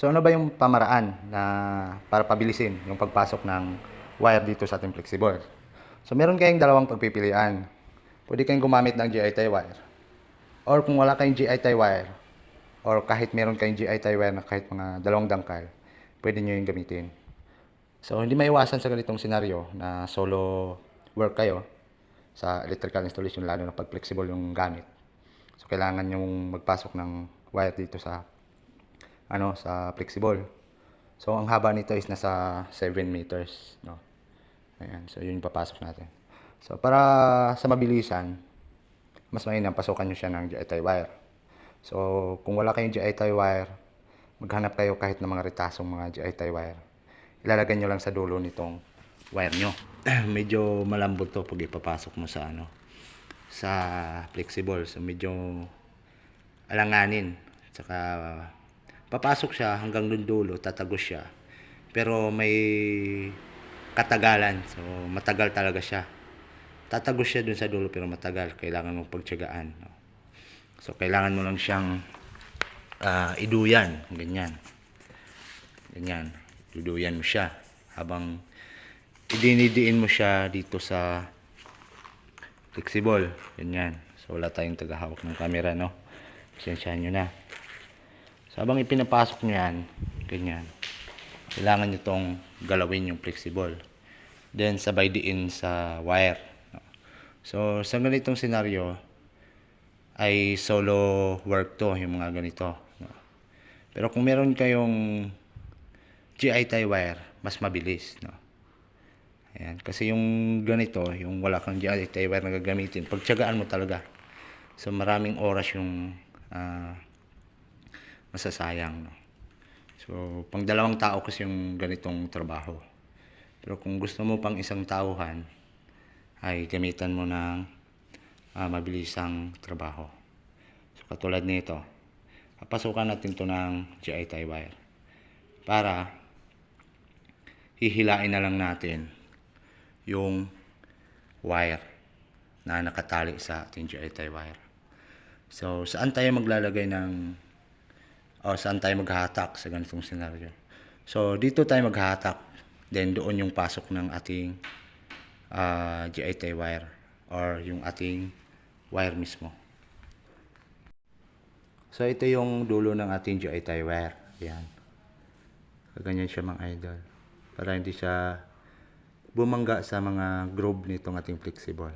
So ano ba yung pamaraan na para pabilisin yung pagpasok ng wire dito sa ating flexible? So meron kayong dalawang pagpipilian. Pwede kayong gumamit ng GI tie wire. Or kung wala kayong GI tie wire, or kahit meron kayong GI tie wire na kahit mga dalawang dangkal, pwede nyo yung gamitin. So hindi maiwasan sa ganitong senaryo na solo work kayo sa electrical installation lalo na pag flexible yung gamit. So kailangan yung magpasok ng wire dito sa ano sa flexible. So ang haba nito is nasa 7 meters, no. Ayan, so yun yung papasok natin. So para sa mabilisan, mas mainam pasukan nyo siya ng GI tie wire. So kung wala kayong GI tie wire, maghanap kayo kahit ng mga ritasong mga GI tie wire. Ilalagay nyo lang sa dulo nitong wire nyo. medyo malambot to pag ipapasok mo sa ano sa flexible. So medyo alanganin. Tsaka papasok siya hanggang dun dulo, tatagos siya. Pero may katagalan. So matagal talaga siya. Tatagos siya dun sa dulo pero matagal. Kailangan mong pagtyagaan. No? So kailangan mo lang siyang ah, iduyan. Ganyan. Ganyan. Duduyan mo siya. Habang idinidiin mo siya dito sa flexible. Ganyan. So wala tayong tagahawak ng camera, no? Pasensyahan nyo na. So habang ipinapasok nyo yan, ganyan. Kailangan nyo tong galawin yung flexible. Then sabay diin sa wire. So sa ganitong senaryo, ay solo work to, yung mga ganito. Pero kung meron kayong GI tie wire, mas mabilis, no? Ayan, kasi yung ganito, yung wala kang GI tie wire na gagamitin, pagtyagaan mo talaga. So maraming oras yung ah, masasayang, no? So, pang dalawang tao kasi yung ganitong trabaho. Pero kung gusto mo pang isang tauhan, ay gamitan mo ng ah, mabilisang trabaho. So, katulad nito, papasukan natin to ng GI tie wire para hihilain na lang natin yung wire na nakatali sa ating GI tie wire. So, saan tayo maglalagay ng o saan tayo maghahatak sa ganitong senaryo. So, dito tayo maghahatak. Then, doon yung pasok ng ating ah, GI tie wire or yung ating wire mismo. So, ito yung dulo ng ating GI tie wire. Yan. Ganyan siya mga idol. Para hindi siya bumangga sa mga groove nitong ating flexible.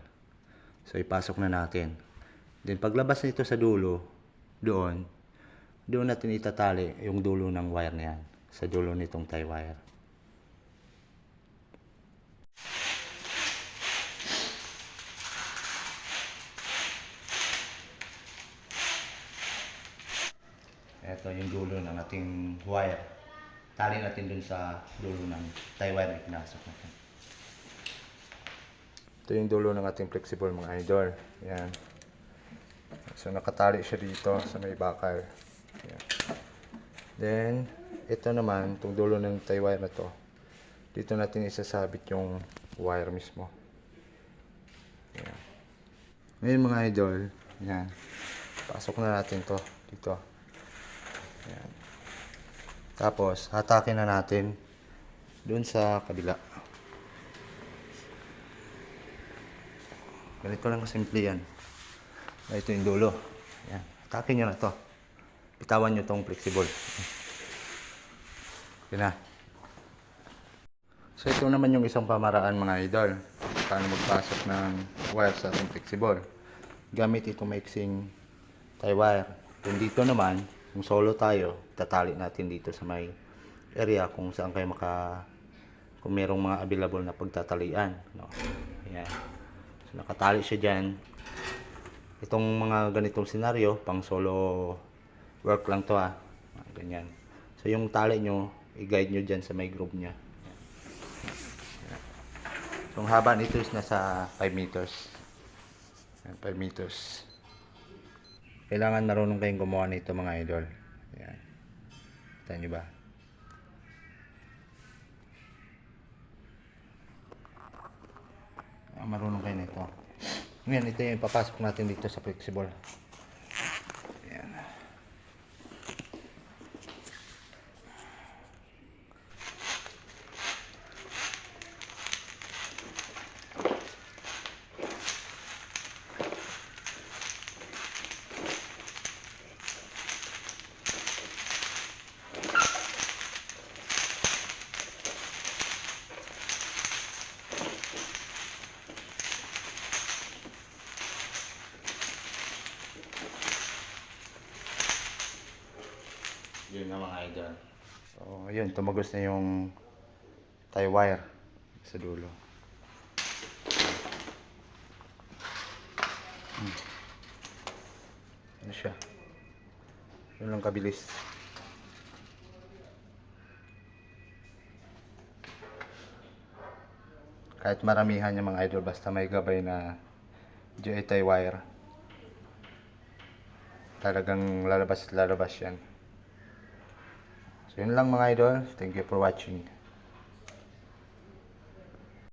So, ipasok na natin. Then, paglabas nito sa dulo, doon, doon natin itatali yung dulo ng wire na yan. Sa dulo nitong tie wire. Ito yung dulo ng ating wire. Tali natin dun sa dulo ng tie wire na pinasok natin. Ito yung dulo ng ating flexible mga idol. Yan. So nakatali siya dito sa may bakal. Then, ito naman, itong dulo ng tie wire na to. Dito natin isasabit yung wire mismo. Yan. Ngayon mga idol, yan. Pasok na natin to dito. Yan. Tapos, hatakin na natin dun sa kabila. Ganito lang kasimple yan. Ito yung dulo. Yan. Hatakin nyo na to. Bitawan nyo tong flexible. Yan na. So ito naman yung isang pamaraan mga idol. Paano magpasok ng wire sa ating flexible. Gamit itong mixing tie wire. Then dito naman, kung solo tayo, tatali natin dito sa may area kung saan kayo maka kung merong mga available na pagtatalian. No? Ayan. So nakatali siya dyan. Itong mga ganitong senaryo, pang solo work lang to ah. Ah, Ganyan. So yung tali nyo, i-guide nyo dyan sa may groove niya. So, ang haba nito is nasa 5 meters. Ayan, 5 meters. Kailangan marunong kayong gumawa nito mga idol. Ayan. Kita nyo ba? Ah, marunong kayo nito. Ngayon, ito yung papasok natin dito sa flexible. Na mga idol. So, yun, tumagos na yung tie wire sa dulo. Hmm. Ano siya? Yun lang kabilis. Kahit maramihan yung mga idol, basta may gabay na GI tie wire. Talagang lalabas lalabas yan. So yun lang mga idol. Thank you for watching.